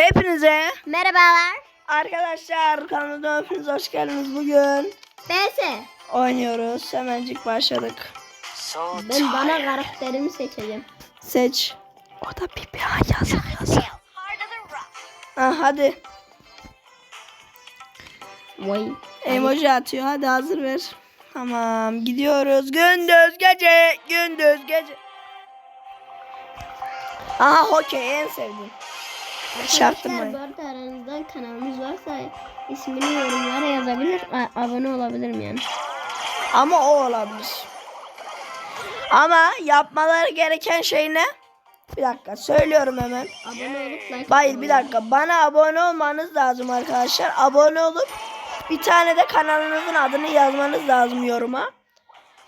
Hepinize Merhabalar. arkadaşlar kanalıma hepiniz hoş geldiniz. Bugün BS. oynuyoruz. Hemencik başladık. Ben bana karakterimi seçeceğim. Seç. O da bir bir yazık yazık. Ha, hadi. Vay. Emoji atıyor. Hadi hazır ver. Tamam gidiyoruz. Gündüz gece. Gündüz gece. Aha hokey en sevdiğim. Arkadaşlar Çaktırmayın. bu arada aranızda kanalımız varsa ismini yorumlara yazabilir. a- abone olabilirim yani. Ama o olabilir. Ama yapmaları gereken şey ne? Bir dakika söylüyorum hemen. Abone olup like Hayır bir dakika. Bana abone olmanız lazım arkadaşlar. Abone olup bir tane de kanalınızın adını yazmanız lazım yoruma.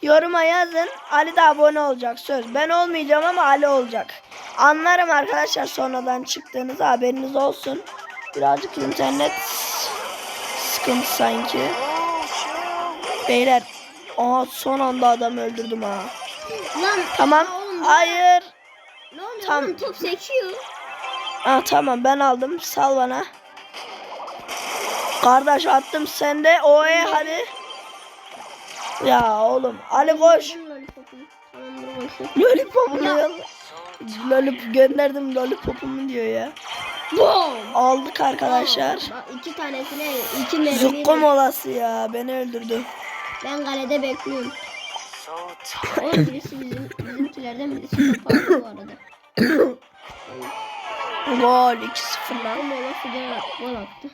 Yoruma yazın. Ali de abone olacak söz. Ben olmayacağım ama Ali olacak. Anlarım arkadaşlar sonradan çıktığınız haberiniz olsun. Birazcık internet sıkıntı sanki. Beyler. Aa son anda adam öldürdüm ha. Lan Tamam. oğlum, Hayır. ne oluyor Tam- oğlum top seçiyor. Ah tamam ben aldım. Sal bana. Kardeş attım sen de. Oye hadi. Ya oğlum Ali koş. Lollipop'unu. Tamam Lollipop gönderdim lollipopumu diyor ya. Boom. Aldık arkadaşlar. Bak iki tanesine iki mermi. Zukko molası ya beni öldürdü. Ben kalede bekliyorum. o birisi bizim bizimkilerden birisi kapattı bu arada. Gol 2-0 lan. Mola filan attı.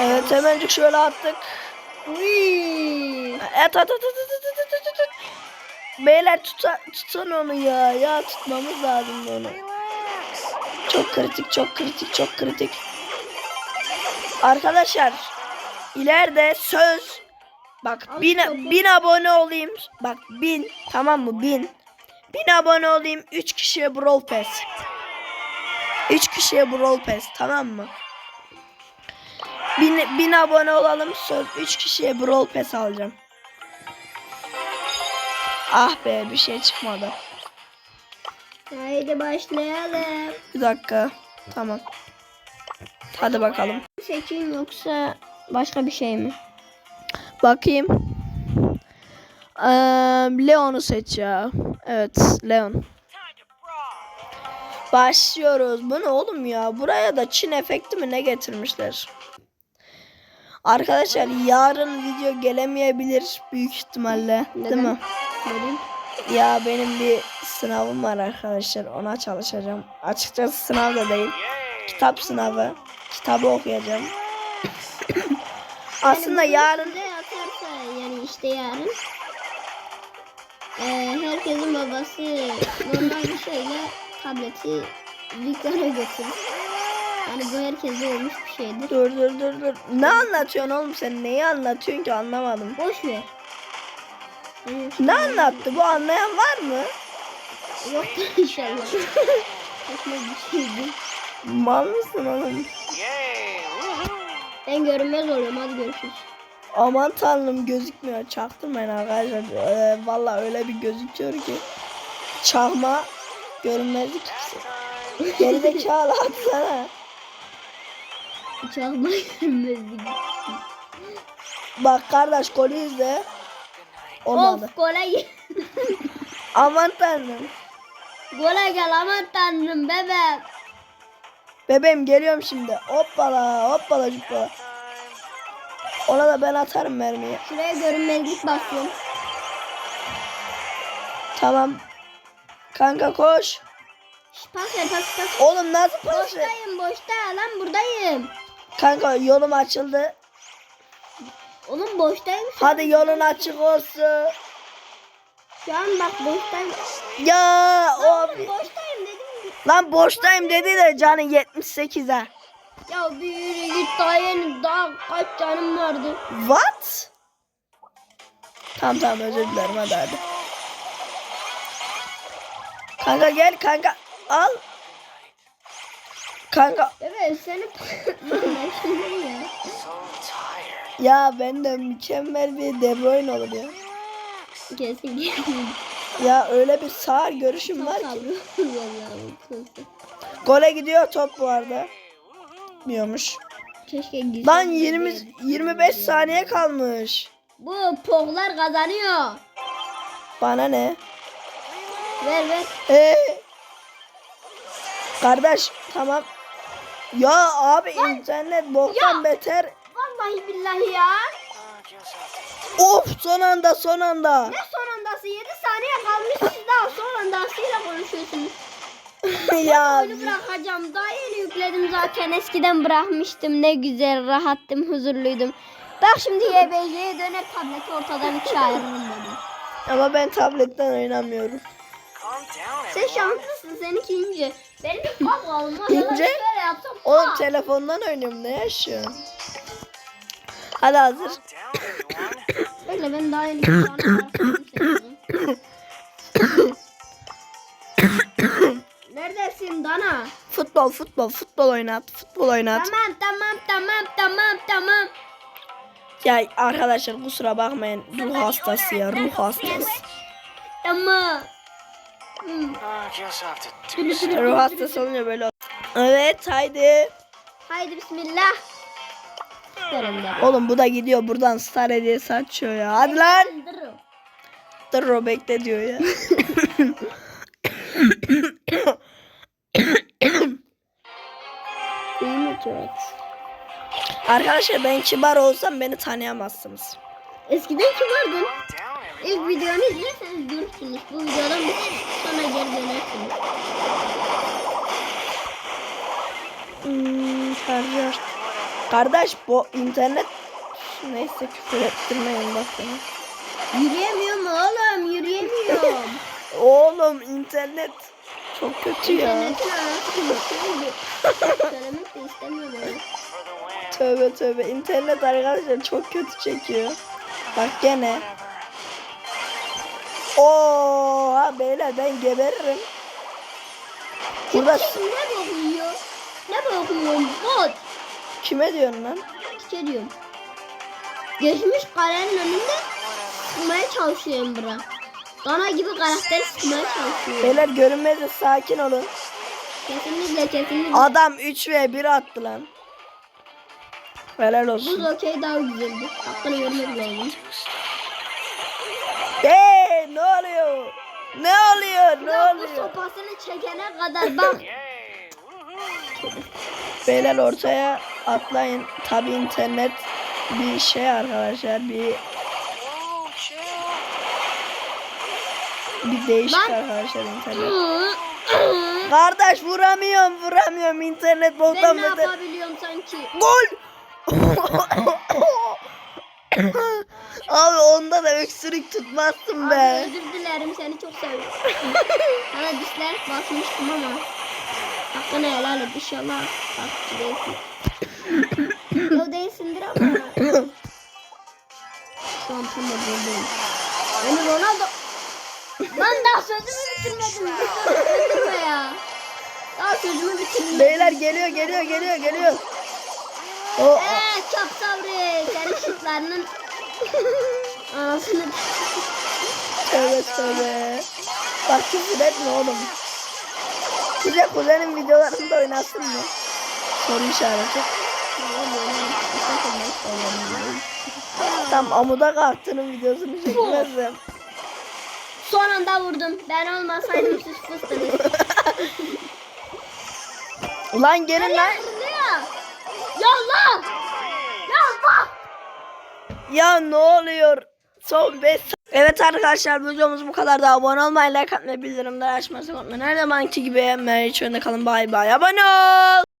Evet hemencik şöyle attık. Uy. Et at at at at at at at. Beyler tuta, tutun onu ya. Ya tutmamız lazım onu. Çok kritik, çok kritik, çok kritik. Arkadaşlar ileride söz bak Al bin, topu. bin abone olayım. Bak bin tamam mı bin. Bin abone olayım. Üç kişiye Brawl Pass. Üç kişiye Brawl Pass tamam mı? Bin, bin abone olalım söz. Üç kişiye Brawl Pass alacağım. Ah be bir şey çıkmadı. Haydi başlayalım. Bir dakika. Tamam. Hadi bakalım. Seçeyim yoksa başka bir şey mi? Bakayım. Ee, Leon'u seç ya. Evet Leon. Başlıyoruz. Bu ne oğlum ya? Buraya da Çin efekti mi ne getirmişler? Arkadaşlar yarın video gelemeyebilir büyük ihtimalle. Değil Neden? mi? Dedim. Ya benim bir sınavım var arkadaşlar. Ona çalışacağım. Açıkçası sınav da değil. Kitap sınavı. Kitabı okuyacağım. Aslında Yani yarın atarsa yani işte yarın eee, herkesin babası normal bir şeyle tableti dükkana götürür. Yani bu herkese olmuş bir şeydir. Dur dur dur dur. Ne anlatıyorsun oğlum sen? Neyi anlatıyorsun ki anlamadım. Boş ver. Ne anlattı? Bu anlayan var mı? Yoktur inşallah. Saçma bir şeydi. Mal mısın oğlum? Ben görünmez oluyorum hadi görüşürüz. Aman tanrım gözükmüyor. Çaktırmayın arkadaşlar. Ee, Valla öyle bir gözüküyor ki. Çakma görünmezlik hissi. Gerizekalı atsana. Çalma görünmezlik. Bak kardeş golü izle. Olmadı. Of gole gel. Aman tanrım. Gole gel aman tanrım bebeğim. Bebeğim geliyorum şimdi. Hoppala hoppala hoppala. Ona da ben atarım mermiyi. Şuraya görünmezlik basıyorum. Tamam. Kanka koş. Pas ver pas pas. Oğlum nasıl pas ver? Boştayım boşta lan buradayım. Kanka yolum açıldı. Oğlum boştayım. Hadi yolun açık olsun. Şu an bak boştayım. Ya o Oğlum boştayım dedim. lan boştayım dedi de canı 78 ha. Ya bir yürü git daha yeni daha kaç canım vardı. What? Tamam tamam özür dilerim hadi hadi. Kanka gel kanka al. Kanka Evet seni Lan ben şimdi ya. Ya ben de mükemmel bir De Bruyne olur ya. Kesin. Ya öyle bir sağır görüşüm var ki. Gole gidiyor top bu arada. Bilmiyormuş. Keşke gitsin. Lan 20 25 saniye kalmış. Bu poglar kazanıyor. Bana ne? Ver ver. Ee, kardeş tamam. Ya abi internet boktan Ya. beter. Vallahi billahi ya. Of son anda son anda. Ne son andası 7 saniye kalmış siz daha son andasıyla konuşuyorsunuz. ya Oyunu bırakacağım. Daha yeni yükledim zaten. Eskiden bırakmıştım. Ne güzel rahattım, huzurluydum. Bak şimdi YBC'ye döner tableti ortadan ikiye ayırırım dedim. ama ben tabletten oynamıyorum. Sen şanslısın seninki ince. Benim bir bak olmaz. Yapsam. Oğlum telefondan oynuyorum ne yaşıyorsun? Hadi hazır. Öyle ben daha yeni bir. Neredesin Dana? Futbol futbol futbol oynat futbol oynat. Tamam tamam tamam tamam tamam. Ya arkadaşlar kusura bakmayın ruh hastası ya ruh hastası. Tamam. Ruh hastası olunca böyle Evet haydi. Haydi bismillah. Verin de. Oğlum bu da gidiyor buradan star hediyesi açıyor ya. Hadi lan. Dur o bekle diyor ya. İyi mi evet. Arkadaşlar ben kibar olsam beni tanıyamazsınız. Eskiden kim vardın? İlk videonu izlerseniz görürsünüz. Bu videodan sonra geri dönersiniz. Hmm, şarjör. Kardeş bu internet neyse küfür ettirmeyin bakın. Yürüyemiyorum oğlum yürüyemiyorum. Oğlum internet çok kötü ya. Söylemek de istemiyorum. Tövbe tövbe internet arkadaşlar çok kötü çekiyor. Bak gene. Oo beyler ben geberirim. Burada Kim ne bakıyor? Ne bakıyorsun bot? Kime diyorsun lan? Tike diyorum. Geçmiş kalenin önünde sıkmaya çalışıyorum bura. Dana gibi karakteri sıkmaya çalışıyor. Beyler görünmezde sakin olun. Kesinlikle kesinlikle. Adam 3 ve 1 attı lan. Helal Buz olsun. okey daha güzeldi. Hakkını vermek lazım. Eee ne oluyor? Ne oluyor? Ne Ya bu oluyor? sopasını çekene kadar bak. Beyler ortaya atlayın. Tabi internet bir şey arkadaşlar. Bir bir değişik Lan. arkadaşlar internet. Kardeş vuramıyorum vuramıyorum internet ben boktan ne beter. yapabiliyorum sanki? Gol! Abi onda da öksürük tutmazsın Abi be. özür dilerim seni çok seviyorum. Sana dislike basmıştım ama. Hakkını helal et inşallah. Takipçi Yo değilsindir ama. Da buradayım. Beni Ronaldo... Lan daha sözümü bitirmedim. Bitirme ya. Daha sözümü bitirmedim. Beyler geliyor geliyor geliyor geliyor. O, o- Eee çok sabri. Senin şutlarının anasını tövbe tövbe. Bak küfür etme oğlum. Kuzen kuzenin videolarında oynasın mı? Soru işareti. Tam amuda kalktığının videosunu çekmezdim. Son anda vurdum. Ben olmasaydım siz fıstınız. Ulan gelin lan. Ya. Lan. Ya bak. Ya ne oluyor? Son 5 Evet arkadaşlar bu videomuz bu kadar da abone olmayı, like atmayı, bildirimleri açmayı unutmayın. Her zamanki gibi Meriç önünde kalın. Bay bay. Abone ol.